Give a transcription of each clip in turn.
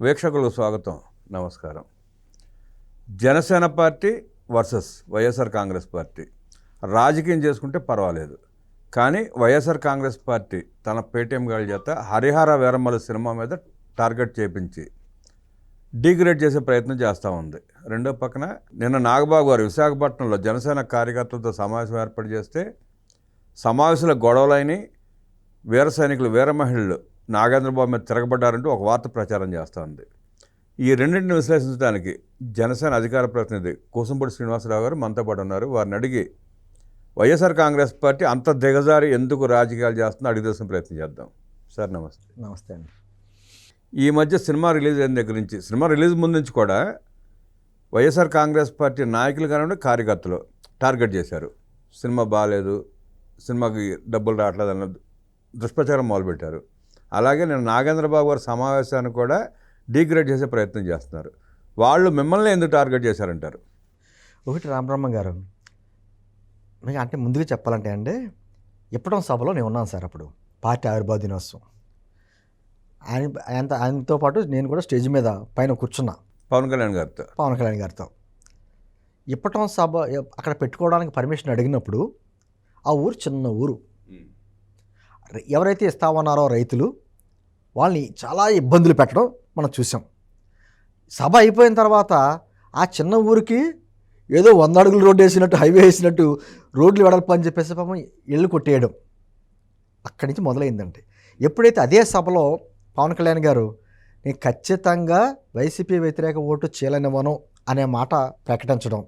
వీక్షకులకు స్వాగతం. నమస్కారం. Janasena party versus YSR Congress party. రాజకీయం చేసుకుంటే పర్వాలేదు. కానీ వైఎస్ఆర్ కాంగ్రెస్ పార్టీ తన పేటీఎం గారి చేత హరిహర వీరమ్మల సినిమా మీద టార్గెట్ చేపించి డిగ్రేడ్ చేసే ప్రయత్నం చేస్తూ ఉంది. రెండో పక్కన నిన్న నాగబాబు గారు విశాఖపట్నంలో జనసేన కార్యకర్తలతో సమావేశం ఏర్పాటు చేస్తే సమావేశంలో గొడవలైన వీర సైనికులు వీర మహిళలు నాగేంద్రబాబు మీద తిరగబడ్డారంటూ ఒక వార్త ప్రచారం చేస్తోంది ఈ రెండింటిని విశ్లేషించడానికి జనసేన అధికార ప్రతినిధి కోసంపూడి శ్రీనివాసరావు గారు మనతో పాటు ఉన్నారు. వారిని అడిగి వైఎస్ఆర్ కాంగ్రెస్ పార్టీ అంత దిగజారి ఎందుకు రాజకీయాలు చేస్తుందో అడిగి తెలుసుకునే ప్రయత్నం చేద్దాం. సార్ నమస్తే. నమస్తే అండి. ఈ మధ్య సినిమా రిలీజ్ అయిన దగ్గర నుంచి. సినిమా రిలీజ్ ముందు నుంచి కూడా వైఎస్ఆర్ కాంగ్రెస్ పార్టీ నాయకులు కానివ్వండి కార్యకర్తలు టార్గెట్ చేశారు. సినిమా బాగాలేదు సినిమాకి డబ్బులు రావట్లేదు అన్న దుష్ప్రచారం మొదలుపెట్టారు. అలాగే నేను నాగేంద్రబాబు గారి సమావేశాన్ని కూడా డీగ్రేడ్ చేసే ప్రయత్నం చేస్తున్నారు. వాళ్ళు మిమ్మల్ని ఎందుకు టార్గెట్ చేశారంటారు? ఒకటి రామబ్రహ్మ గారు మీకు అంటే ముందుగా చెప్పాలంటే అండి ఇప్పటం సభలో నేను ఉన్నాను సార్ అప్పుడు పార్టీ ఆవిర్భావ దినోత్సవం. ఆయన ఆయనతో ఆయనతో పాటు నేను కూడా స్టేజ్ మీద పైన కూర్చున్నా. పవన్ కళ్యాణ్ గారితో. పవన్ కళ్యాణ్ గారితో. ఇప్పటం సభ అక్కడ పెట్టుకోవడానికి పర్మిషన్ అడిగినప్పుడు ఆ ఊరు చిన్న ఊరు. ఎవరైతే ఇస్తామన్నారో రైతులు వాళ్ళని చాలా ఇబ్బందులు పెట్టడం మనం చూసాం. సభ అయిపోయిన తర్వాత ఆ చిన్న ఊరికి ఏదో వంద అడుగులు రోడ్డు వేసినట్టు హైవే వేసినట్టు రోడ్లు వెడల్పు అని చెప్పేసి పాపం ఇళ్ళు కొట్టేయడం అక్కడి నుంచి మొదలైందండి. ఎప్పుడైతే అదే సభలో పవన్ కళ్యాణ్ గారు నేను ఖచ్చితంగా వైసీపీ వ్యతిరేక ఓటు చీలనివ్వను అనే మాట ప్రకటించడం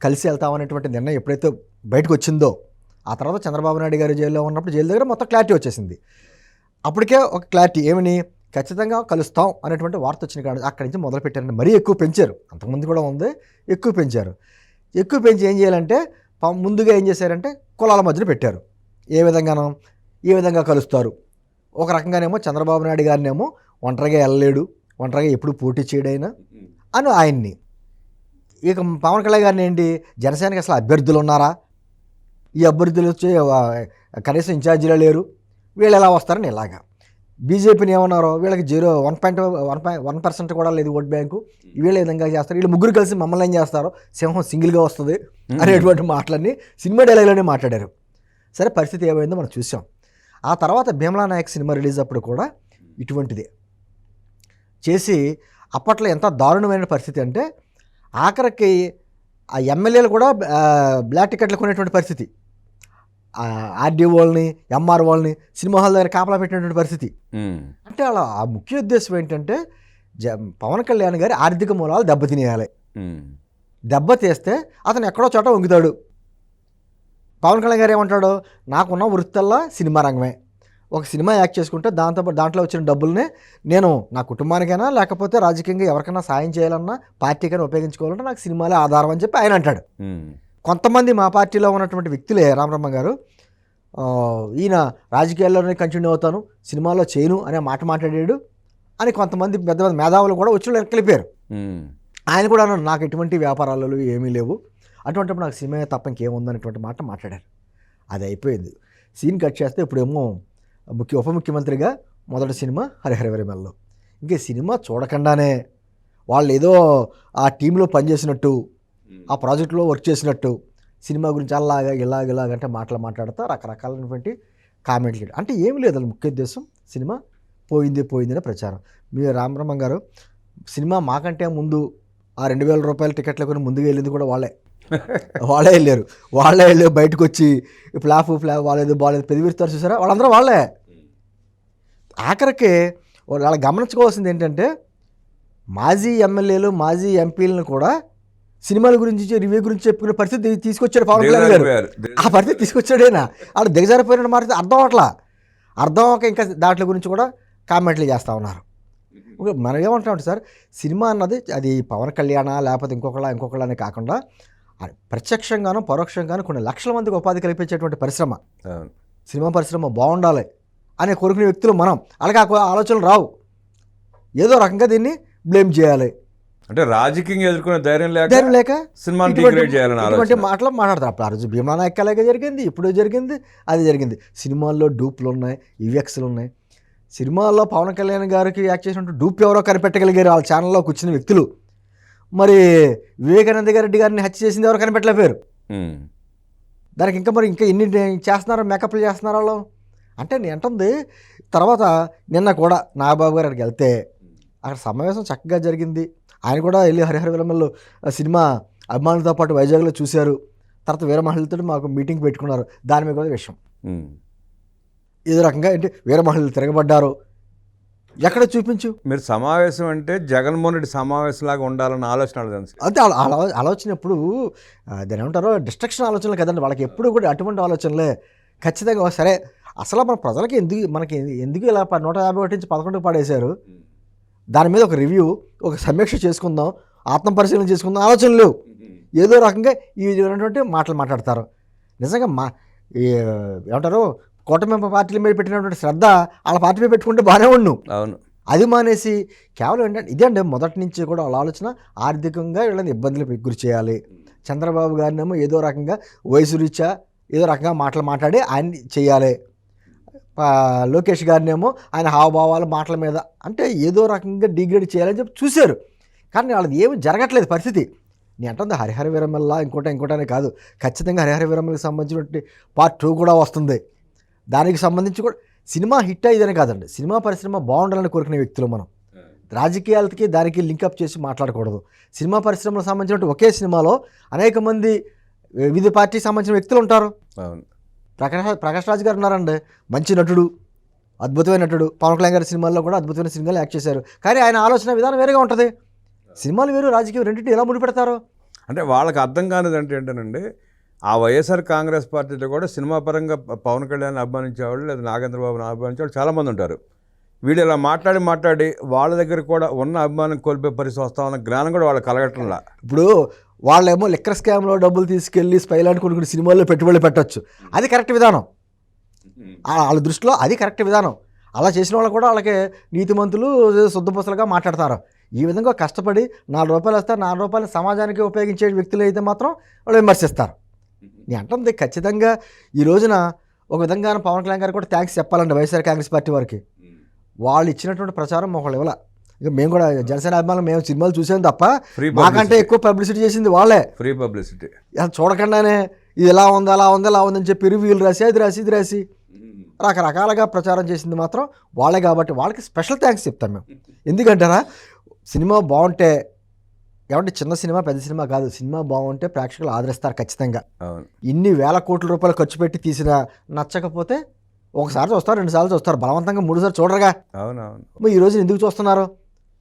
కలిసి వెళ్తామనేటువంటి నిర్ణయం ఎప్పుడైతే బయటకు వచ్చిందో ఆ తర్వాత చంద్రబాబు నాయుడు గారు జైల్లో ఉన్నప్పుడు జైలు దగ్గర మొత్తం క్లారిటీ వచ్చేసింది. అప్పటికే ఒక క్లారిటీ ఏమని ఖచ్చితంగా కలుస్తాం అనేటువంటి వార్త వచ్చిన కాడ అక్కడి నుంచి మొదలు పెట్టారని మరీ ఎక్కువ పెంచారు. అంతకుముందు కూడా ఉంది. ఎక్కువ పెంచారు. ఎక్కువ పెంచి ఏం చేయాలంటే ప- ముందుగా ఏం చేశారంటే కులాల మధ్యన పెట్టారు. ఏ విధంగానో ఏ విధంగా కలుస్తారు? ఒక రకంగానేమో చంద్రబాబు నాయుడు గారినేమో ఒంటరిగా వెళ్ళలేడు ఒంటరిగా ఎప్పుడు పోటీ చేయడైనా అని ఆయన్ని. ఇక పవన్ కళ్యాణ్ గారిని ఏంటి? జనసేనకి అసలు అభ్యర్థులు ఉన్నారా? ఈ అభ్యర్థులు వచ్చి కనీసం ఇన్ఛార్జీలో లేరు. వీళ్ళు ఎలా వస్తారని ఇలాగా. బీజేపీని ఏమన్నారో వీళ్ళకి zero one point one point one percent కూడా లేదు ఓట్ బ్యాంకు. వీళ్ళు ఏ విధంగా చేస్తారు? వీళ్ళు ముగ్గురు కలిసి మమ్మల్ని ఏం చేస్తారు? సింహం సింగిల్గా వస్తుంది అనేటువంటి మాటలన్నీ సినిమా డైలాగ్లోనే మాట్లాడారు. సరే పరిస్థితి ఏమైందో మనం చూసాం. ఆ తర్వాత భీమలా నాయక్ సినిమా రిలీజ్ అప్పుడు కూడా ఇటువంటిదే. చేసి అప్పట్లో ఎంత దారుణమైన పరిస్థితి అంటే ఆఖరికి ఆ ఎమ్మెల్యేలు కూడా బ్లాక్ టికెట్లు కొనేటువంటి పరిస్థితి. ఆర్డీ వాళ్ళని ఎంఆర్ వాళ్ళని సినిమా హాల్ దగ్గర కాపలా పెట్టినటువంటి పరిస్థితి. అంటే అలా ఆ ముఖ్య ఉద్దేశం ఏంటంటే జ పవన్ కళ్యాణ్ గారి ఆర్థిక మూలాలు దెబ్బతినేయాలి ఉమ్. దెబ్బ తీస్తే అతను ఎక్కడో చోట వంగుతాడు పవన్ కళ్యాణ్ గారు ఏమంటాడు నాకున్న వృత్తల్లా సినిమా రంగమే ఒక సినిమా యాక్ట్ చేసుకుంటే దాంతో దాంట్లో వచ్చిన డబ్బుల్ని నేను నా కుటుంబానికైనా లేకపోతే రాజకీయంగా ఎవరికైనా సాయం చేయాలన్నా పార్టీకైనా ఉపయోగించుకోవాలంటే నాకు సినిమాలే ఆధారం అని చెప్పి ఆయన అంటాడు. కొంతమంది మా పార్టీలో ఉన్నటువంటి వ్యక్తులే రామరమ్మ గారు. ఈయన రాజకీయాల్లోనే కంటిన్యూ అవుతాను సినిమాలో చేయను అనే మాట మాట్లాడాడు అని కొంతమంది పెద్ద పెద్ద మేధావులు కూడా వచ్చి ఉమ్. ఆయన కూడా అన్నాడు నాకు ఎటువంటి వ్యాపారాలు ఏమీ లేవు. అటువంటిప్పుడు నాకు సినిమా తప్ప ఇంకేముందనేటువంటి మాట మాట్లాడారు. అది అయిపోయింది. సీన్ కట్ చేస్తే ఇప్పుడేమో ముఖ్య ఉప ముఖ్యమంత్రిగా మొదటి సినిమా హరిహరవరిమల్లో ఇంకే సినిమా చూడకుండానే వాళ్ళు ఏదో ఆ టీంలో పనిచేసినట్టు ఆ ప్రాజెక్ట్లో వర్క్ చేసినట్టు సినిమా గురించి అలాగా ఇలాగ ఇలాగంటే మాటలు మాట్లాడుతూ రకరకాలైనటువంటి కామెంట్లు చేయడం. అంటే ఏమి లేదు ముఖ్య ఉద్దేశం సినిమా పోయింది పోయింది అనే ప్రచారం. మీ రామబ్రహ్మం గారు సినిమా మాకంటే ముందు ఆ రెండు వేల రూపాయల టికెట్లు కొని ముందుగా వెళ్ళింది కూడా వాళ్ళే. వాళ్ళే వెళ్ళారు. వాళ్ళే వెళ్ళి బయటకు వచ్చి ఫ్లాప్ ఫ్లాప్ వాళ్ళేదో బాగాలేదు పెదివిస్తారు చూసారా? వాళ్ళందరూ వాళ్ళే. ఆఖరికి వాళ్ళు గమనించుకోవాల్సింది ఏంటంటే మాజీ ఎమ్మెల్యేలు మాజీ ఎంపీలను కూడా సినిమాల గురించి రివ్యూ గురించి చెప్పుకునే పరిస్థితి తీసుకొచ్చాడు పవన్ కళ్యాణ్ గారు. ఆ పరిస్థితి తీసుకొచ్చాడేనా? ఆడు దిగజారిపోయిన మాట అర్థం అవట్లా? అర్థం అవక ఇంకా దాంట్లో గురించి కూడా కామెంట్లు చేస్తూ ఉన్నారు. మనం ఏమంటామంటే సార్ సినిమా అన్నది అది పవన్ కళ్యాణ లేకపోతే ఇంకొకళ్ళ అని కాకుండా ప్రత్యక్షంగాను పరోక్షంగాను కొన్ని లక్షల మందికి ఉపాధి కల్పించేటువంటి పరిశ్రమ. సినిమా పరిశ్రమ బాగుండాలి అనే కోరుకునే వ్యక్తులు మనం. అలాగే ఆ ఆలోచనలు రావు. ఏదో రకంగా దీన్ని బ్లేమ్ చేయాలి. అంటే రాజకీయం ఎదుర్కొనే ధైర్యం లేక ధైర్యం లేక డిగ్రేడ్ చేయాలని మాటలు మాట్లాడతారు. అప్పుడు ఆ రోజు భీమా నాయక్ అలాగే జరిగింది ఇప్పుడు జరిగింది అది జరిగింది. సినిమాల్లో డూప్లు ఉన్నాయి ఈవెక్స్లు ఉన్నాయి. సినిమాల్లో పవన్ కళ్యాణ్ గారికి యాక్ట్ చేసినట్టు డూప్ ఎవరో కనిపెట్టగలిగారు వాళ్ళ ఛానల్లో కూర్చున్న వ్యక్తులు. మరి వివేకానంద రెడ్డి గారిని హత్య చేసింది ఎవరు కనిపెట్టలేపారు ఉమ్. దానికి ఇంకా మరి ఇంకా ఎన్ని చేస్తున్నారో మేకప్లు చేస్తున్నారో వాళ్ళు? అంటే నేను అంటుంది తర్వాత నిన్న కూడా నాగబాబు గారు అక్కడికి వెళ్తే అక్కడ సమావేశం చక్కగా జరిగింది. ఆయన కూడా వెళ్ళి హరిహర విలమల్లో సినిమా అభిమానులతో పాటు వైజాగ్లో చూశారు. తర్వాత వేరే మహిళలతో మాకు మీటింగ్ పెట్టుకున్నారు. దాని మీద కూడా విషయం. ఏదో రకంగా అంటే వేరే మహిళలు తిరగబడ్డారు. ఎక్కడ చూపించు? మీరు సమావేశం అంటే జగన్మోహన్ రెడ్డి సమావేశం లాగా ఉండాలన్న ఆలోచన అంతే. ఆలోచన ఎప్పుడు దాని ఏమంటారో డిస్ట్రక్షన్ ఆలోచనలు కదండి. వాళ్ళకి ఎప్పుడు కూడా అటువంటి ఆలోచనలే. ఖచ్చితంగా సరే అసలు మన ప్రజలకి ఎందుకు మనకి ఎందుకు ఇలా నూట యాభై ఒకటి నుంచి పదకొండుకి పడేశారు? దాని మీద ఒక రివ్యూ ఒక సమీక్ష చేసుకుందాం ఆత్మ పరిశీలన చేసుకుందాం ఆలోచనలు లేవు. ఏదో రకంగా ఈ విధమైనటువంటి మాటలు మాట్లాడతారు. నిజంగా మా ఏమంటారు కూటమి పార్టీల మీద పెట్టినటువంటి శ్రద్ధ వాళ్ళ పార్టీ మీద పెట్టుకుంటే బాగానే ఉండు. అవును. అది మానేసి కేవలం ఏంటంటే ఇదే అండి మొదటి నుంచి కూడా వాళ్ళ ఆలోచన ఆర్థికంగా వీళ్ళని ఇబ్బందులు గురి చేయాలి. చంద్రబాబు గారినేమో ఏదో రకంగా వయసు రీత్యా ఏదో రకంగా మాటలు మాట్లాడి ఆయన్ని చేయాలి. లోకేష్ గారినేమో ఆయన హావభావాల మాటల మీద అంటే ఏదో రకంగా డిగ్రేడ్ చేయాలని చెప్పి చూశారు. కానీ వాళ్ళది ఏమి జరగట్లేదు పరిస్థితి. నేను అంటుంది హరిహర వీరమల్లా ఇంకోట ఇంకోటనే కాదు. ఖచ్చితంగా హరిహర వీరమల్కి సంబంధించినటువంటి పార్ట్ టూ కూడా వస్తుంది. దానికి సంబంధించి కూడా సినిమా హిట్ అయ్యేదని కాదండి. సినిమా పరిశ్రమ బాగుండాలని కోరుకునే వ్యక్తులు మనం. రాజకీయాలకి దానికి లింకప్ చేసి మాట్లాడకూడదు. సినిమా పరిశ్రమకు సంబంధించిన ఒకే సినిమాలో అనేక మంది వివిధ పార్టీకి సంబంధించిన వ్యక్తులు ఉంటారు. అవును. ప్రకాష్ ప్రకాష్ రాజ్ గారు ఉన్నారండి. మంచి నటుడు అద్భుతమైన నటుడు. పవన్ కళ్యాణ్ గారి సినిమాల్లో కూడా అద్భుతమైన సినిమాలు యాక్ట్ చేశారు. కానీ ఆయన ఆలోచన విధానం వేరేగా ఉంటుంది. సినిమాలు వేరు రాజకీయం రెండింటిని ఎలా ముడిపెడతారు? అంటే వాళ్ళకి అర్థం కానిది అంటే ఏంటంటే ఆ వైఎస్ఆర్ కాంగ్రెస్ పార్టీలో కూడా సినిమా పరంగా పవన్ కళ్యాణ్ అభిమానించేవాళ్ళు లేదా నాగేంద్రబాబుని అభిమానించేవాళ్ళు చాలామంది ఉంటారు. వీళ్ళు ఇలా మాట్లాడి మాట్లాడి వాళ్ళ దగ్గర కూడా ఉన్న అభిమానం కోల్పోయే పరిస్థితి వస్తామన్న జ్ఞానం కూడా వాళ్ళకి కలగటంలా. ఇప్పుడు వాళ్ళేమో లిక్కర్ స్కామ్లో డబ్బులు తీసుకెళ్ళి స్పైలాంటి కొన్ని కొన్ని సినిమాల్లో పెట్టుబడులు పెట్టొచ్చు. అది కరెక్ట్ విధానం. ఆ- వాళ్ళ దృష్టిలో అది కరెక్ట్ విధానం. అలా చేసిన వాళ్ళు కూడా వాళ్ళకి నీతిమంతులు శుద్ధపూసలుగా మాట్లాడతారు. ఈ విధంగా కష్టపడి నాలుగు రూపాయలు వస్తారు నాలుగు రూపాయలు సమాజానికి ఉపయోగించే వ్యక్తులు అయితే మాత్రం వాళ్ళు విమర్శిస్తారు. నేను అంటుంది ఖచ్చితంగా ఈ రోజున ఒక విధంగా పవన్ కళ్యాణ్ గారు కూడా థ్యాంక్స్ చెప్పాలండి వైఎస్ఆర్ కాంగ్రెస్ పార్టీ వారికి. వాళ్ళు ఇచ్చినటువంటి ప్రచారం ఒకళ్ళు ఇవ్వాల. ఇక మేము కూడా జనసేన అభిమానులు మేము సినిమాలు చూసాం తప్ప మాకంటే ఎక్కువ పబ్లిసిటీ చేసింది వాళ్ళే. ఫ్రీ పబ్లిసిటీ చూడకుండానే ఇది ఎలా ఉంది అలా ఉంది అలా ఉందని చెప్పి రివ్యూలు రాసి అది రాసి ఇది రాసి రకరకాలుగా ప్రచారం చేసింది మాత్రం వాళ్ళే కాబట్టి వాళ్ళకి స్పెషల్ థ్యాంక్స్ చెప్తాం మేము. ఎందుకంటారా? సినిమా బాగుంటే ఏమంటే చిన్న సినిమా పెద్ద సినిమా కాదు సినిమా బాగుంటే ప్రేక్షకులు ఆదరిస్తారు ఖచ్చితంగా. ఇన్ని వేల కోట్ల రూపాయలు ఖర్చు పెట్టి తీసినా నచ్చకపోతే ఒకసారి చూస్తారు రెండు సార్లు చూస్తారు బలవంతంగా మూడుసార్లు చూడరుగా. అవును అవును మరి ఈ రోజు ఎందుకు చూస్తున్నారు?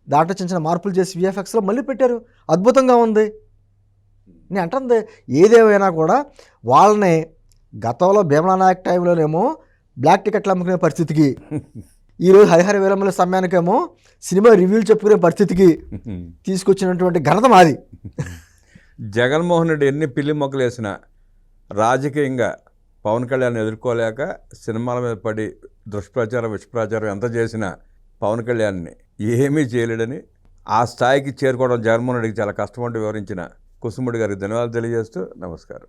దాంట్లో చిన్న చిన్న మార్పులు చేసి విఎఫ్ఎక్స్లో మళ్ళీ పెట్టారు. అద్భుతంగా ఉంది. నేను అంటుంది ఏదేమైనా కూడా వాళ్ళని గతంలో భీమలా నాయక్ టైంలోనేమో బ్లాక్ టికెట్లు అమ్ముకునే పరిస్థితికి ఈరోజు హరిహర వీరమ్మల సమయానికేమో సినిమా రివ్యూలు చెప్పుకునే పరిస్థితికి తీసుకొచ్చినటువంటి ఘనత మాది. జగన్మోహన్ రెడ్డి ఎన్ని పిల్లి మొక్కలు వేసినా రాజకీయంగా పవన్ కళ్యాణ్ ఎదుర్కోలేక సినిమాల మీద పడి దుష్ప్రచారం విషప్రచారం ఎంత చేసినా పవన్ కళ్యాణ్ని ఏమీ చేయలేడని ఆ స్థాయికి చేరుకోవడం జగన్మోహన్ రెడ్డికి చాలా కష్టమంటూ వివరించిన కుసుముడి గారికి ధన్యవాదాలు తెలియజేస్తూ నమస్కారం.